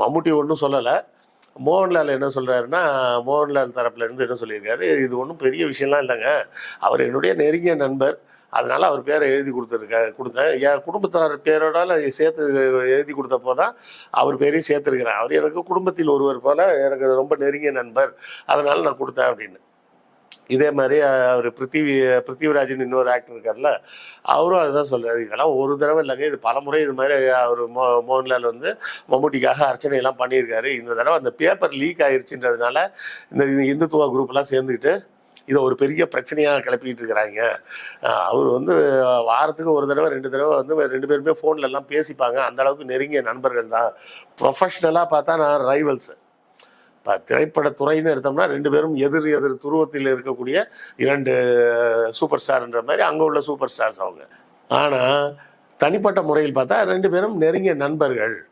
மம்முட்டி ஒன்றும் சொல்லலை. மோகன்லால் என்ன சொல்கிறாருன்னா மோகன்லால் தரப்புல இருந்து என்ன சொல்லியிருக்காரு இது ஒன்றும் பெரிய விஷயம்லாம் இல்லைங்க. அவர் என்னுடைய நெருங்கிய நண்பர். அதனால் அவர் பேரை எழுதி கொடுத்துருக்க கொடுத்தேன். என் குடும்பத்தார் பேரோட சேர்த்து எழுதி கொடுத்தப்போ தான் அவர் பேரையும் சேர்த்துருக்கிறேன் அவர் எனக்கு குடும்பத்தில் ஒருவர் போல எனக்கு ரொம்ப நெருங்கிய நண்பர். அதனால் நான் கொடுத்தேன் அப்படின்னு. இதே மாதிரி அவர் பிருத்திவி பிருத்திவிராஜன் இன்னொரு ஆக்டர் இருக்கார்ல அவரும் அதுதான் சொல்கிறார் இதெல்லாம் ஒரு தடவை இல்லைங்க இது பலமுறை இது மாதிரி அவர் மோ மோகன்லால் வந்து மம்முட்டிக்காக அர்ச்சனை எல்லாம் பண்ணியிருக்காரு. இந்த தடவை அந்த பேப்பர் லீக் ஆயிடுச்சுன்றதுனால இந்த இந்த இந்துத்துவ குரூப்லாம் சேர்ந்துக்கிட்டு இதை ஒரு பெரிய பிரச்சனையாக கிளப்பிக்கிட்டு இருக்கிறாங்க. அவர் வந்து வாரத்துக்கு ஒரு தடவை ரெண்டு தடவை வந்து ரெண்டு பேருமே ஃபோன்லலாம் பேசிப்பாங்க. அந்த அளவுக்கு நெருங்கிய நண்பர்கள் தான். ப்ரொஃபஷ்னலாக பார்த்தா நான் ரைவல்ஸு திரைப்படத்துறைன்னு எடுத்தோம்னா ரெண்டு பேரும் எதிர் எதிர் துருவத்தில் இருக்கக்கூடிய இரண்டு சூப்பர் ஸ்டார்ன்ற மாதிரி அங்கே உள்ள சூப்பர் ஸ்டார்ஸ் அவங்க. ஆனால் தனிப்பட்ட முறையில் பார்த்தா ரெண்டு பேரும் நெருங்கிய நண்பர்கள்.